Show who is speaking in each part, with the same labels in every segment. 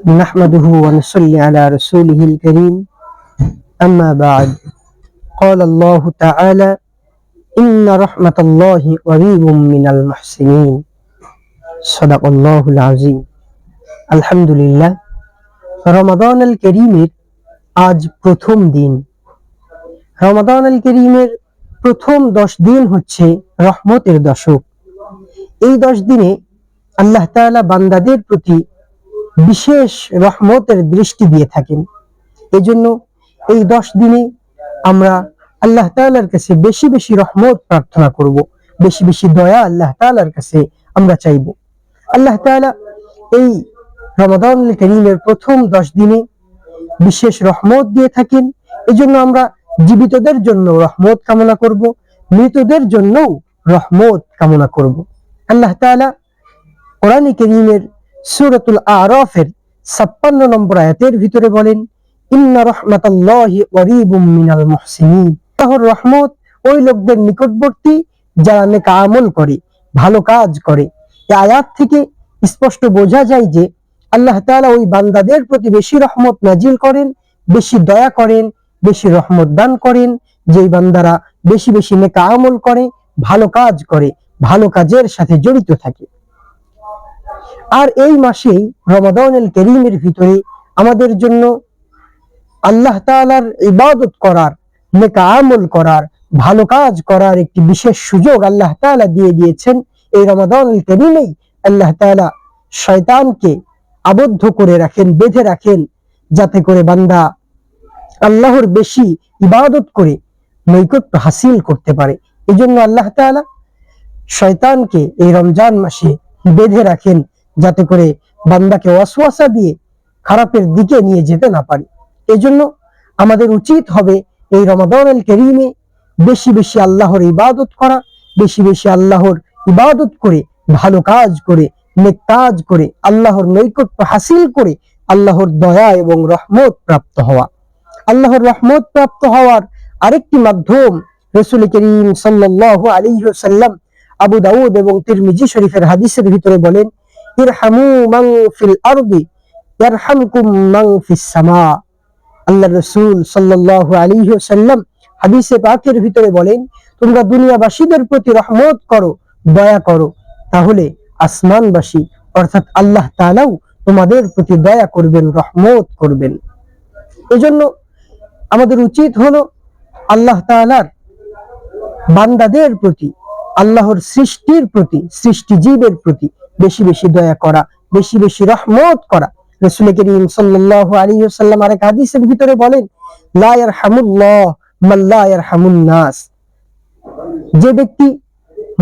Speaker 1: نحمده ونصلي على رسوله الكريم أما بعد قال الله تعالى إن رحمة الله قريب من المحسنين صدق الله العظيم الحمد لله রমাদান আল করিমের আজ প্রথম দিন রমাদান আল করিমের প্রথম দশ দিন হচ্ছে রহমতের দশক এই দশ দিনে আল্লাহ তাআলা বান্দাদের প্রতি বিশেষ রহমতের দৃষ্টি দিয়ে থাকেন। এজন্য এই দশ দিনে আমরা আল্লাহ তাআলার কাছে বেশি বেশি রহমত প্রার্থনা করব। বেশি বেশি দয়া আল্লাহ তাআলার কাছে আমরা চাইব। আল্লাহ তাআলা এই রমাদান করিমের প্রথম দশ দিনে বিশেষ রহমত দিয়ে থাকেন। এজন্য আমরা জীবিতদের জন্য রহমত কামনা করব। মৃতদের জন্যও রহমত কামনা করব। আল্লাহ তাআলা কোরআন করিমের সূরাতুল আরাফের 56 নম্বর আয়াতের ভিতরে বলেন, ইন্না রহমাতাল্লাহি মিনাল রহমত ওই লোকদের নিকটবর্তী যারা আমল করে, ভালো কাজ করে। আয়াত থেকে স্পষ্ট বোঝা যায় যে আল্লাহ তাআলা ওই বান্দাদের প্রতি বেশি রহমত নাজিল করেন, বেশি দয়া করেন, বেশি রহমত দান করেন, যেই বান্দারা বেশি বেশি নেকা আমল করে, ভালো কাজ করে, ভালো কাজের সাথে জড়িত থাকে। আর এই মাসেই রমাদানুল করিমের ভিতরে আমাদের জন্য আল্লাহ তাআলার ইবাদত করার, নেকা আমল করার, ভালো কাজ করার একটি বিশেষ সুযোগ আল্লাহ তাআলা দিয়ে দিয়েছেন। এই রমাদানুল করিমেই আল্লাহ তাআলা শয়তানকে আবদ্ধ করে রাখেন, বেঁধে রাখেন, যাতে করে বান্দা আল্লাহর বেশি ইবাদত করে নৈকট্য হাসিল করতে পারে। এই জন্য আল্লাহ তাআলা শয়তানকে এই রমজান মাসে বেঁধে রাখেন। যাতে করে বান্দাকে ওয়াসওয়াসা দিয়ে খারাপের দিকে নিয়ে যেতে না পারে। এজন্য আমাদের উচিত হবে এই রমাদান আল করিমে বেশি বেশি আল্লাহর ইবাদত করা, বেশি বেশি আল্লাহর ইবাদত করে, ভালো কাজ করে, নেক কাজ করে, আল্লাহর নৈকট্য হাসিল করে আল্লাহর দয়া এবং রহমত প্রাপ্ত হওয়া। আল্লাহর রহমত প্রাপ্ত হওয়ার আরেকটি মাধ্যম রসুল করিম সাল্লাল্লাহু আলাইহি ওয়াসাল্লাম আবু দাউদ এবং তিরমিজি শরীফের হাদিসের ভিতরে বলেন ইরহামু মান ফিল মান ফিস সামা। আল্লাহ রাসূল সাল্লাল্লাহু আলাইহি ওয়াসাল্লাম হাদিসে পাকের ভিতরে বলেন, তোমরা দুনিয়াবাসীদের প্রতি রহমত করো, দয়া করো। তাহলে আসমানবাসী, অর্থাৎ আল্লাহ তাআলাও তোমাদের প্রতি দয়া করবেন, রহমত করবেন। এজন্য আমাদের উচিত হলো আল্লাহ তাআলার বান্দাদের প্রতি, আল্লাহর সৃষ্টির প্রতি সৃষ্টি জীবের প্রতি বেশি বেশি দয়া করা, বেশি বেশি রহমত করা। রসুল করিম সাল্লাল্লাহু আলাইহি ওয়াসাল্লাম আরেক হাদিসের ভিতরে বলেন, লা ইয়ারহামুল্লাহ মান লা যে ব্যক্তি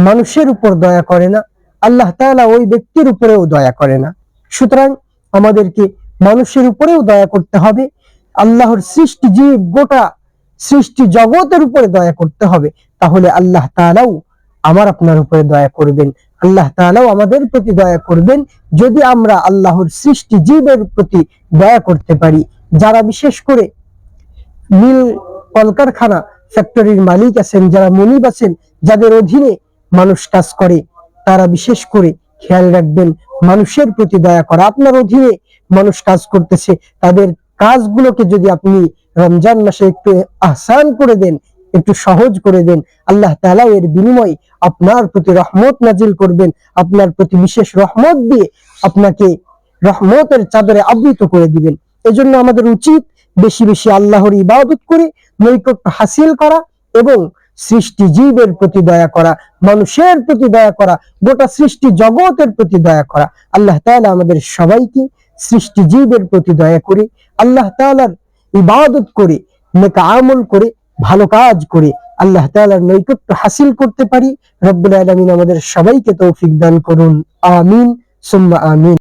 Speaker 1: মানুষের উপর দয়া করে না, আল্লাহ তাআলা ওই ব্যক্তির উপরেও দয়া করে না। সুতরাং আমাদেরকে মানুষের উপরেও দয়া করতে হবে, আল্লাহর সৃষ্টি জীব গোটা সৃষ্টি জগতের উপরে দয়া করতে হবে। তাহলে আল্লাহ তাআলাও আমার আপনার উপরে দয়া করবেন। আল্লাহ তাআলাও আমাদের প্রতি দয়া করবেন। যদি আমরা আল্লাহর সৃষ্টি জীবের প্রতি দয়া করতে পারি, যারা বিশেষ করে মিল কলকারখানা ফ্যাক্টরির মালিক আছেন, যারা মনিব আছেন, যাদের অধীনে মানুষ কাজ করে, তারা বিশেষ করে খেয়াল রাখবেন, মানুষের প্রতি দয়া করা। আপনার অধীনে মানুষ কাজ করতেছে, তাদের কাজগুলোকে যদি আপনি রমজান মাসে একটু আহসান করে দেন একটু সহজ করে দেন। আল্লাহ তাআলা এর বিনিময়ে আপনার প্রতি রহমত নাজিল করবেন। আপনার প্রতি বিশেষ রহমত দিয়ে আপনাকে রহমতের চাদরে আবৃত করে দিবেন। এজন্য আমাদের উচিত বেশি বেশি আল্লাহর ইবাদত করে, নৈকট্য হাসিল করা এবং সৃষ্টি জীবের প্রতি দয়া করা, মানুষের প্রতি দয়া করা, গোটা সৃষ্টি জগতের প্রতি দয়া করা। আল্লাহ তাআলা আমাদের সবাইকে সৃষ্টি জীবের প্রতি দয়া করে, আল্লাহ তাআলার ইবাদত করে, নেকা আমল করে ভালো কাজ করে আল্লাহ তালার নৈকট্য হাসিল করতে পারি। রব্বুল আলমিন আমাদের সবাইকে তৌফিক দান করুন। আমিন। সুম্মা আমিন।